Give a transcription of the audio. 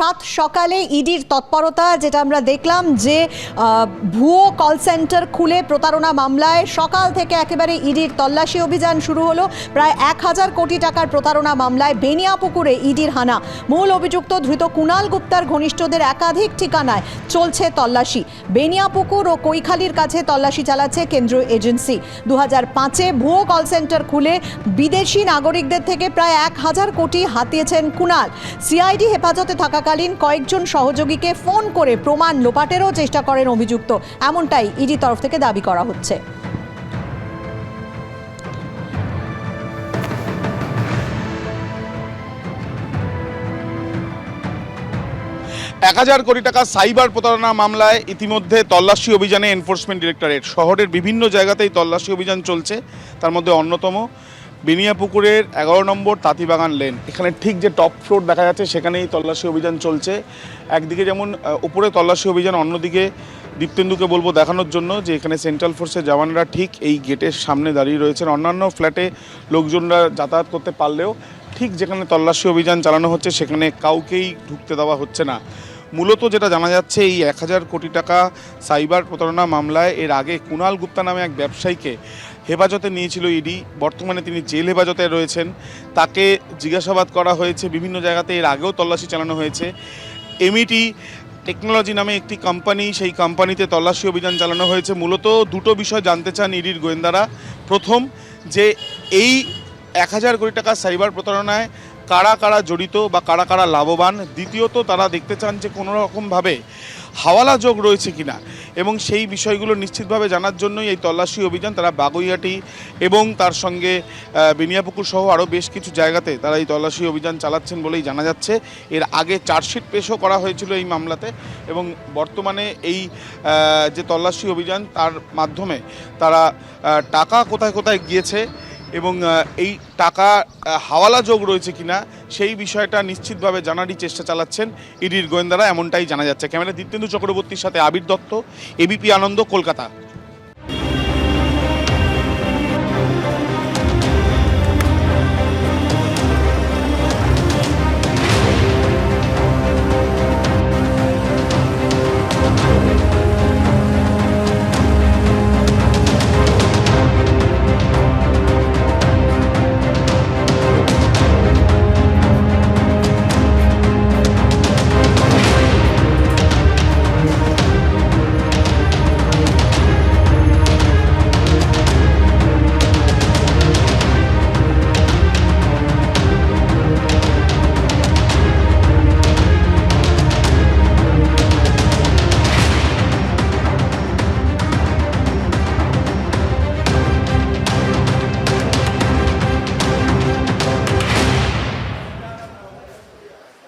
সাত সকালে ইডির তৎপরতা, যেটা আমরা দেখলাম যে ভুয়ো কল সেন্টার খুলে প্রতারণা মামলায় সকাল থেকে একেবারে ইডির তল্লাশি অভিযান শুরু হলো। প্রায় এক হাজার কোটি টাকার প্রতারণা মামলায় বেনিয়াপুকুরে ইডির হানা। মূল অভিযুক্ত ধৃত কুণাল গুপ্তার ঘনিষ্ঠদের একাধিক ঠিকানায় চলছে তল্লাশি। বেনিয়াপুকুর ও কৈখালির কাছে তল্লাশি চালাচ্ছে কেন্দ্রীয় এজেন্সি। দু হাজার পাঁচে ভুয়ো কল সেন্টার খুলে বিদেশি নাগরিকদের থেকে প্রায় এক হাজার কোটি হাতিয়েছেন কুণাল। সিআইডি হেফাজতে থাকাকালীন কয়েকজন সহযোগীকে ফোন করে প্রমাণ লোপাটেরও চেষ্টা করেন অভিযুক্ত। এমনটাই ইডি তরফ থেকে দাবি করা হচ্ছে। এক হাজার কোটি টাকা সাইবার প্রতারণা মামলায় ইতিমধ্যে তল্লাশি অভিযানে এনফোর্সমেন্ট ডিরেক্টরেট। শহরের বিভিন্ন জায়গাতেই তল্লাশি অভিযান চলছে, তার মধ্যে অন্যতম। বেনিয়াপুকুরের এগারো নম্বর তাঁতিবাগান লেন এখানে ঠিক যে টপ ফ্লোর দেখা যাচ্ছে, সেখানেই তল্লাশি অভিযান চলছে। একদিকে যেমন উপরে তল্লাশি অভিযান, অন্যদিকে দীপ্তেন্দুকে বলব দেখানোর জন্য যে এখানে সেন্ট্রাল ফোর্সের জওয়ানরা ঠিক এই গেটের সামনে দাঁড়িয়ে রয়েছেন। অন্যান্য ফ্ল্যাটে লোকজনরা যাতায়াত করতে পারলেও ঠিক যেখানে তল্লাশি অভিযান চালানো হচ্ছে, সেখানে কাউকেই ঢুকতে দেওয়া হচ্ছে না। মূলত যেটা জানা যাচ্ছে, এই এক হাজার কোটি টাকা সাইবার প্রতারণা মামলায় এর আগে কুণাল গুপ্তা নামে এক ব্যবসায়ীকে হেফাজতে নিয়েছিল ইডি। বর্তমানে তিনি জেল হেফাজতে রয়েছেন। তাকে জিজ্ঞাসাবাদ করা হয়েছে। বিভিন্ন জায়গাতে এর আগেও তল্লাশি চালানো হয়েছে। এমইটি টেকনোলজি নামে একটি কোম্পানি সেই কোম্পানিতে তল্লাশি অভিযান চালানো হয়েছে। মূলত দুটো বিষয় জানতে চান ইডির গোয়েন্দারা। প্রথম, যে এই এক হাজার কোটি টাকা সাইবার প্রতারণায় কারা কারা জড়িত বা কারা কারা লাভবান, দ্বিতীয়ত তারা দেখতে চান যে কোনো রকমভাবে হাওয়ালা যোগ রয়েছে কিনা এবং সেই বিষয়গুলো নিশ্চিতভাবে জানার জন্যই এই তল্লাশি অভিযান, তারা বাগুইয়াটি এবং তার সঙ্গে বেনিয়াপুকুর সহ আরও বেশ কিছু জায়গাতে তারা এই তল্লাশি অভিযান চালাচ্ছেন বলেই জানা যাচ্ছে। এর আগে চার্জশিট পেশও করা হয়েছিল এই মামলাতে এবং বর্তমানে এই যে তল্লাশি অভিযান তার মাধ্যমে তারা টাকা কোথায় কোথায় গিয়েছে এবং এই টাকা হাওয়ালা যোগ রয়েছে কিনা, সেই বিষয়টা নিশ্চিতভাবে জানারই চেষ্টা চালাচ্ছেন ইডির গোয়েন্দারা, এমনটাই জানা যাচ্ছে। ক্যামেরা দীপ্তেন্দু চক্রবর্তীর সাথে আবির দত্ত, এবিপি আনন্দ, কলকাতা।